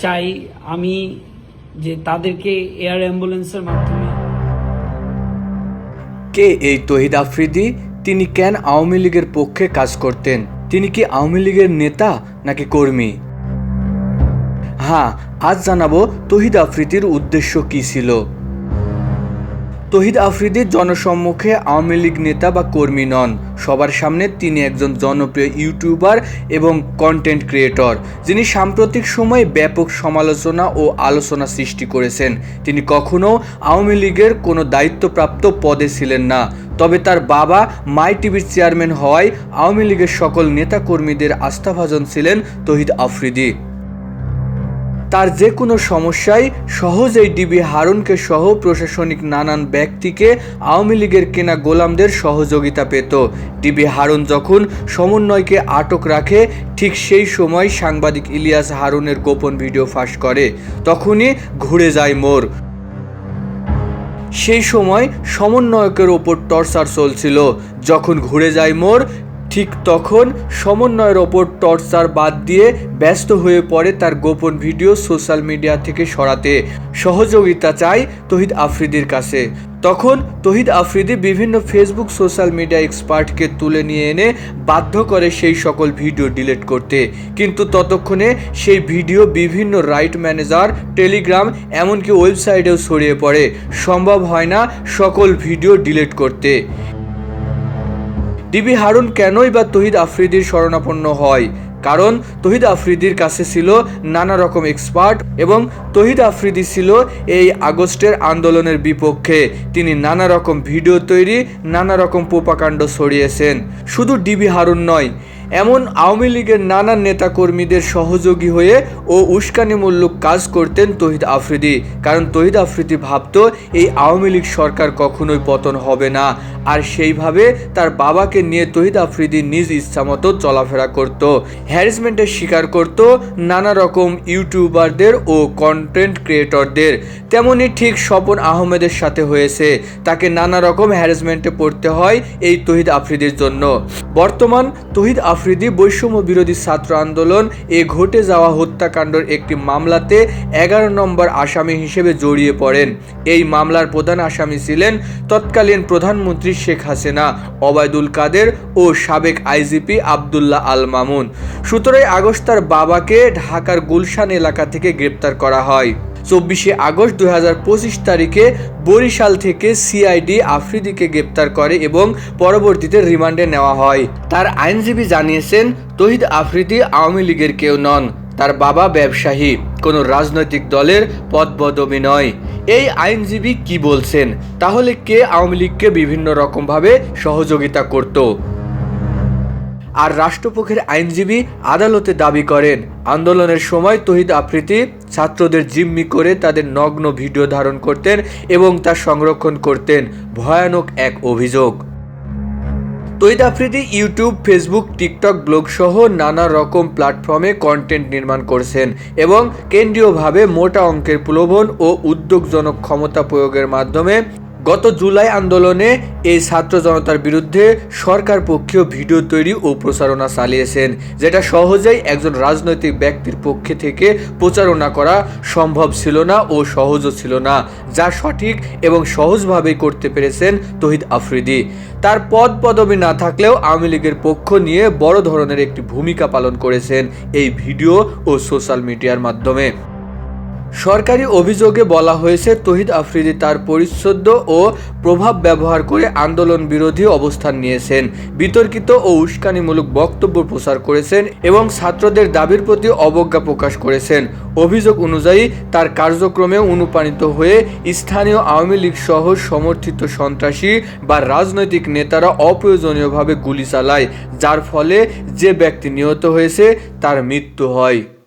চাই আমি যে তাদেরকে এয়ার অ্যাম্বুলেন্সের মাধ্যমে কে এই তহিদ আফ্রিদি? তিনি কেন আওয়ামী লীগের পক্ষে কাজ করতেন? তিনি কি আওয়ামী লীগের নেতা নাকি কর্মী? হ্যাঁ আজ জানাব তহিদ আফ্রিদির উদ্দেশ্য কি ছিল। তহিদ আফ্রিদি জনসম্মুখে আওয়ামী লীগ নেতা বা কর্মী নন। সবার সামনে তিনি একজন জনপ্রিয় ইউটিউবার এবং কন্টেন্ট ক্রিয়েটর যিনি সাম্প্রতিক সময়ে ব্যাপক সমালোচনা ও আলোচনা সৃষ্টি করেছেন। তিনি কখনও আওয়ামী লীগের কোনো দায়িত্বপ্রাপ্ত পদে ছিলেন না। তবে তার বাবা মাই টিভির চেয়ারম্যান হওয়ায় আওয়ামী লীগের সকল নেতাকর্মীদের আস্থাভাজন ছিলেন তহিদ আফ্রিদি। তার যে কোনো সমস্যায় সহজেই ডিবি হারুনকে সহ প্রশাসনিক নানান ব্যক্তিকে আওয়ামী লীগের কেনা গোলামদের সহযোগিতা পেত। ডিবি হারুন যখন সমন্বয়কে আটক রাখে, ঠিক সেই সময় সাংবাদিক ইলিয়াস হারুনের গোপন ভিডিও ফাঁস করে। তখনই ঘুরে যায় মোর সেই সময় সমন্বয়কের ওপর টর্চার চলছিল। যখন ঘুরে যায় মোর ঠিক তখন সমন্বয়ের ওপর টর্চার বাদ দিয়ে ব্যস্ত হয়ে পড়ে তার গোপন ভিডিও সোশ্যাল মিডিয়া থেকে সরাতে। সহযোগিতা চায় তহিদ আফ্রিদির কাছে। তখন তহিদ আফ্রিদি বিভিন্ন ফেসবুক সোশ্যাল মিডিয়া এক্সপার্টকে তুলে নিয়ে এনে বাধ্য করে সেই সকল ভিডিও ডিলিট করতে। কিন্তু ততক্ষণে সেই ভিডিও বিভিন্ন রাইট ম্যানেজার, টেলিগ্রাম, এমনকি ওয়েবসাইটেও ছড়িয়ে পড়ে। সম্ভব হয় না সকল ভিডিও ডিলিট করতে। ডিবি হারুন কেনই বা তহিদ আফ্রিদির শরণাপন্ন হয়? কারণ তহিদ আফ্রিদির কাছে ছিল নানা রকম এক্সপার্ট এবং তহিদ আফ্রিদি ছিল এই আগস্টের আন্দোলনের বিপক্ষে। তিনি নানা রকম ভিডিও তৈরি, নানা রকম পোপাকাণ্ড ছড়িয়েছেন। শুধু ডিবি হারুন নয় এমন আওয়ামী লীগের নানান নেতাকর্মীদের সহযোগী হয়ে ও উস্কানিমূলক কাজ করতেন তহিদ আফ্রিদি। কারণ তহিদ আফ্রিদি ভাবত, এই আওয়ামী লীগ সরকার কখনোই পতন হবে না। আর সেইভাবে তার বাবাকে নিয়ে তহিদ আফ্রিদি নিজ ইচ্ছামতো চলাফেরা করত। হ্যারাসমেন্টের শিকার করত নানা রকম ইউটিউবারদের ও কন্টেন্ট ক্রিয়েটরদের। তেমনি ঠিক স্বপন আহমেদের সাথে হয়েছে। তাকে নানা রকম হ্যারাসমেন্টে পড়তে হয় এই তহিদ আফ্রিদির জন্য। বর্তমান তহিদ আফ্রিদি বৈষম্য বিরোধী ছাত্র আন্দোলন এ ঘটে যাওয়া হত্যাকাণ্ডের একটি মামলাতে এগারো নম্বর আসামি হিসেবে জড়িয়ে পড়েন। এই মামলার প্রধান আসামি ছিলেন তৎকালীন প্রধানমন্ত্রী শেখ হাসিনা, ওবায়দুল কাদের ও সাবেক আইজিপি আবদুল্লাহ আল মামুন। সতেরোই আগস্ট তার বাবাকে ঢাকার গুলশান এলাকা থেকে গ্রেপ্তার করা হয়। চব্বিশে আগস্ট দু হাজার পঁচিশ তারিখে বরিশাল থেকে সিআইডি আফ্রিদিকে গ্রেপ্তার করে এবং পরবর্তীতে রিমান্ডে নেওয়া হয়। তার আইনজীবী জানিয়েছেন, তহিদ আফ্রিদি আওয়ামী লীগের কেউ নন, তার বাবা ব্যবসায়ী, কোনো রাজনৈতিক দলের পদপদবী নয়। এই আইনজীবী কি বলছেন? তাহলে কে আওয়ামী লীগকে বিভিন্ন রকমভাবে সহযোগিতা করতো? আর রাষ্ট্রপক্ষের আইনজীবী আদালতে দাবি করেন। আন্দোলনের সময় তহিদ আফ্রিদি ছাত্রদের জিম্মি করে তাদের নগ্ন ভিডিও ধারণ করতেন এবং তা সংরক্ষণ করতেন। ভয়ানক এক অভিযোগ। Tohid Afridi YouTube, Facebook, TikTok blog সহ নানা রকম প্ল্যাটফর্মে কন্টেন্ট নির্মাণ করছেন এবং কেন্দ্রীয়ভাবে মোটা অঙ্কের প্রলোভন ও উদ্যোগজনক ক্ষমতা প্রয়োগের মাধ্যমে গত জুলাই আন্দোলনে এই ছাত্র জনতার বিরুদ্ধে সরকার পক্ষীয় ভিডিও তৈরি ও প্রচারণা চালিয়েছেন, যেটা সহজেই একজন রাজনৈতিক ব্যক্তির পক্ষে থেকে প্রচারণা করা সম্ভব ছিল না ও সহজও ছিল না, যা সঠিক এবং সহজভাবেই করতে পেরেছেন তহিদ আফ্রিদি। তার পদ পদবি না থাকলেও আওয়ামী লীগের পক্ষ নিয়ে বড় ধরনের একটি ভূমিকা পালন করেছেন এই ভিডিও ও সোশ্যাল মিডিয়ার মাধ্যমে। সরকারি অভিযোগে বলা হয়েছে, তহিদ আফ্রিদি তার পরিচ্ছদ ও প্রভাব ব্যবহার করে আন্দোলন বিরোধী অবস্থান নিয়েছেন। বিতর্কিত ও উস্কানিমূলক বক্তব্য প্রচার করেছেন এবং ছাত্রদের দাবির প্রতি অবজ্ঞা প্রকাশ করেছেন। অভিযোগ অনুযায়ী, তার কার্যক্রমে অনুপ্রাণিত হয়ে স্থানীয় আওয়ামী লীগ সহ সমর্থিত সন্ত্রাসী বা রাজনৈতিক নেতারা অপ্রয়োজনীয়ভাবে গুলি চালায়, যার ফলে যে ব্যক্তি নিহত হয়েছে, তার মৃত্যু হয়।